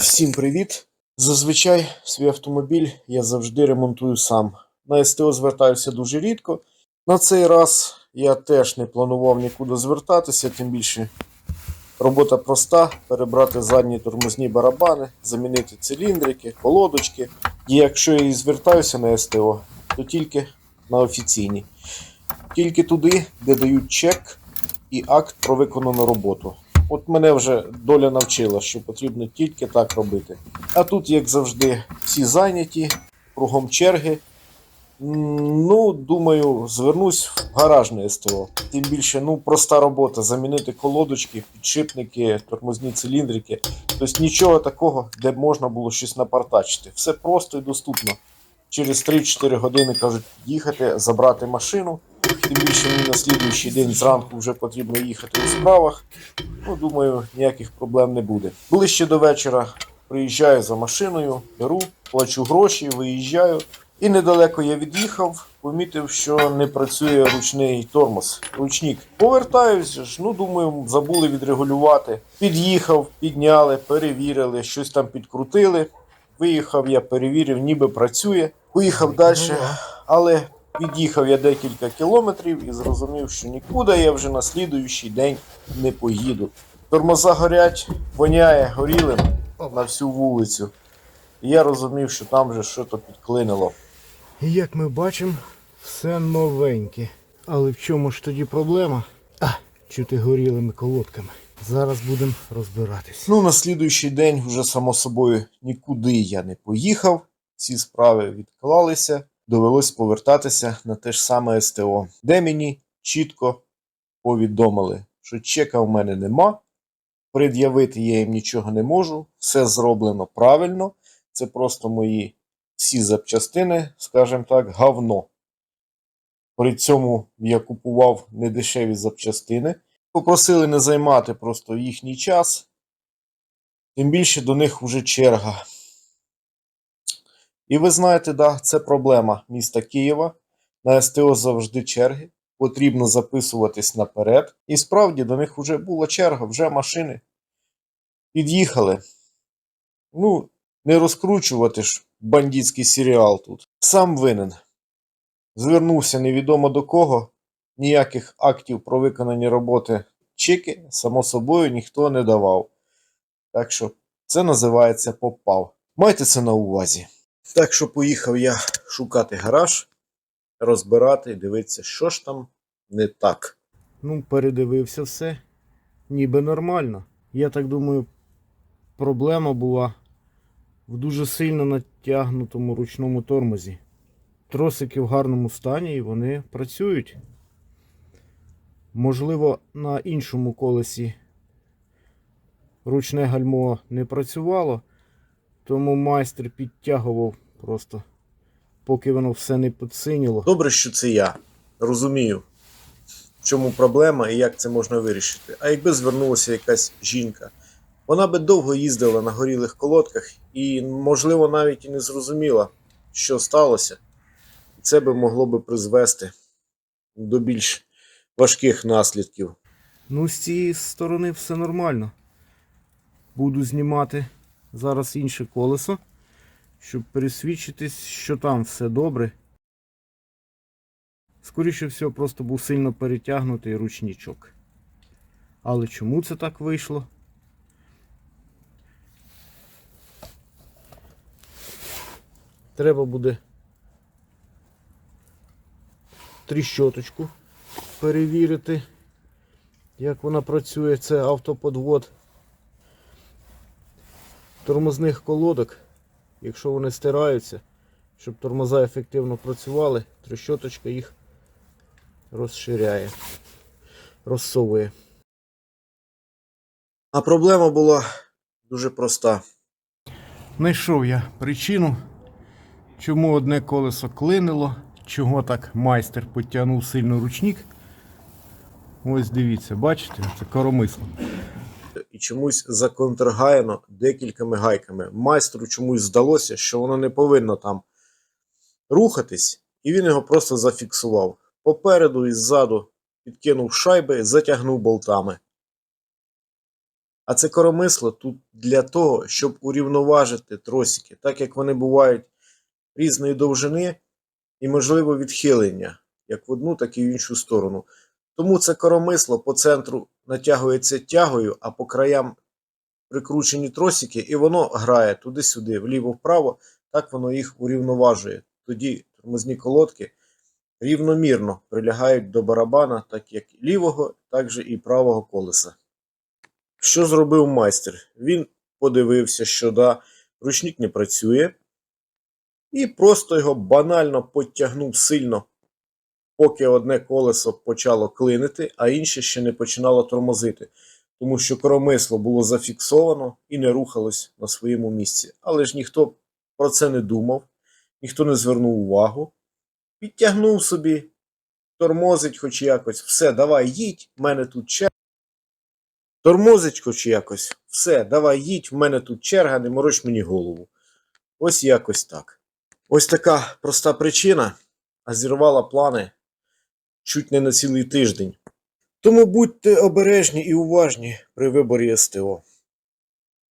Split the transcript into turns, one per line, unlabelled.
Всім привіт! Зазвичай свій автомобіль я завжди ремонтую сам. На СТО звертаюся дуже рідко. На цей раз я теж не планував нікуди звертатися, тим більше робота проста: перебрати задні тормозні барабани, замінити циліндрики, колодочки. І якщо я і звертаюся на СТО, то тільки на офіційні. Тільки туди, де дають чек і акт про виконану роботу. От мене вже доля навчила, що потрібно тільки так робити. А тут, як завжди, всі зайняті, кругом черги. Ну, думаю, звернусь в гаражне СТО. Тим більше, ну, проста робота. Замінити колодочки, підшипники, тормозні циліндрики. Тобто нічого такого, де можна було щось напартачити. Все просто і доступно. Через 3-4 години кажуть їхати, забрати машину. Тим більше мені на слідуючий день зранку вже потрібно їхати у справах. Ну, думаю, ніяких проблем не буде. Ближче до вечора приїжджаю за машиною, беру, плачу гроші, виїжджаю. І недалеко я від'їхав, помітив, що не працює ручний тормоз, ручник. Повертаюся ж, ну думаю, забули відрегулювати. Під'їхав, підняли, перевірили, щось там підкрутили. Виїхав я, перевірив, ніби працює. Поїхав далі, але Від'їхав я декілька кілометрів і зрозумів, що нікуди я вже на слідуючий день не поїду. Тормоза горять, воняє горілим на всю вулицю. І я розумів, що там вже щось підклинило.
Як ми бачимо, все новеньке. Але в чому ж тоді проблема? А, чути горілими колодками. Зараз будемо розбиратись.
Ну, на слідуючий день вже само собою нікуди я не поїхав. Ці справи відклалися. Довелось повертатися на те ж саме СТО, де мені чітко повідомили, що чека в мене нема, пред'явити я їм нічого не можу, все зроблено правильно. Це просто мої всі запчастини, скажімо так, говно. При цьому я купував недешеві запчастини. Попросили не займати просто їхній час. Тим більше до них вже черга. І ви знаєте, да, це проблема міста Києва. На СТО завжди черги. Потрібно записуватись наперед. І справді до них вже була черга, вже машини під'їхали. Ну, не розкручувати ж бандитський серіал тут. Сам винен. Звернувся невідомо до кого. Ніяких актів про виконані роботи чеки, само собою, ніхто не давав. Так що це називається попав. Майте це на увазі. Так що поїхав я шукати гараж, розбирати, дивитися, що ж там не так.
Ну, передивився все. Ніби нормально. Я так думаю, проблема була в дуже сильно натягнутому ручному тормозі. Тросики в гарному стані і вони працюють. Можливо, на іншому колесі ручне гальмо не працювало, тому майстер підтягував просто, поки воно все не підсиніло.
Добре, що це я розумію, в чому проблема і як це можна вирішити. А якби звернулася якась жінка, вона би довго їздила на горілих колодках і, можливо, навіть і не зрозуміла, що сталося. Це би могло би призвести до більш важких наслідків.
Ну, з цієї сторони все нормально. Буду знімати зараз інше колесо, щоб пересвідчитись, що там все добре. Скоріше всього, просто був сильно перетягнутий ручничок. Але чому це так вийшло? Треба буде тріщоточку перевірити, як вона працює. Це автоподвод тормозних колодок, якщо вони стираються, щоб тормоза ефективно працювали, трещоточка їх розширяє, розсовує.
А проблема була дуже проста.
Знайшов я причину, чому одне колесо клинило, чого так майстер потягнув сильно ручник. Ось дивіться, бачите, це коромисло.
І чомусь законтргаяно декількома гайками. Майстру чомусь здалося, що воно не повинно там рухатись, і він його просто зафіксував. Попереду і ззаду підкинув шайби, затягнув болтами. А це коромисло тут для того, щоб урівноважити тросики, так як вони бувають різної довжини і, можливо, відхилення, як в одну, так і в іншу сторону. Тому це коромисло по центру натягується тягою, а по краям прикручені тросики, і воно грає туди-сюди, вліво-вправо, так воно їх урівноважує. Тоді тормозні колодки рівномірно прилягають до барабана, так як лівого, так же і правого колеса. Що зробив майстер? Він подивився, що да, ручник не працює, і просто його банально підтягнув сильно, поки одне колесо почало клинити, а інше ще не починало тормозити, тому що коромисло було зафіксовано і не рухалось на своєму місці. Але ж ніхто про це не думав, ніхто не звернув увагу. Підтягнув собі, тормозить хоч якось, все, давай їдь, в мене тут черга. Тормозить хоч якось, все, давай їдь, в мене тут черга, не мороч мені голову. Ось якось так. Ось така проста причина, а зірвала плани чуть не на цілий тиждень. Тому будьте обережні і уважні при виборі СТО.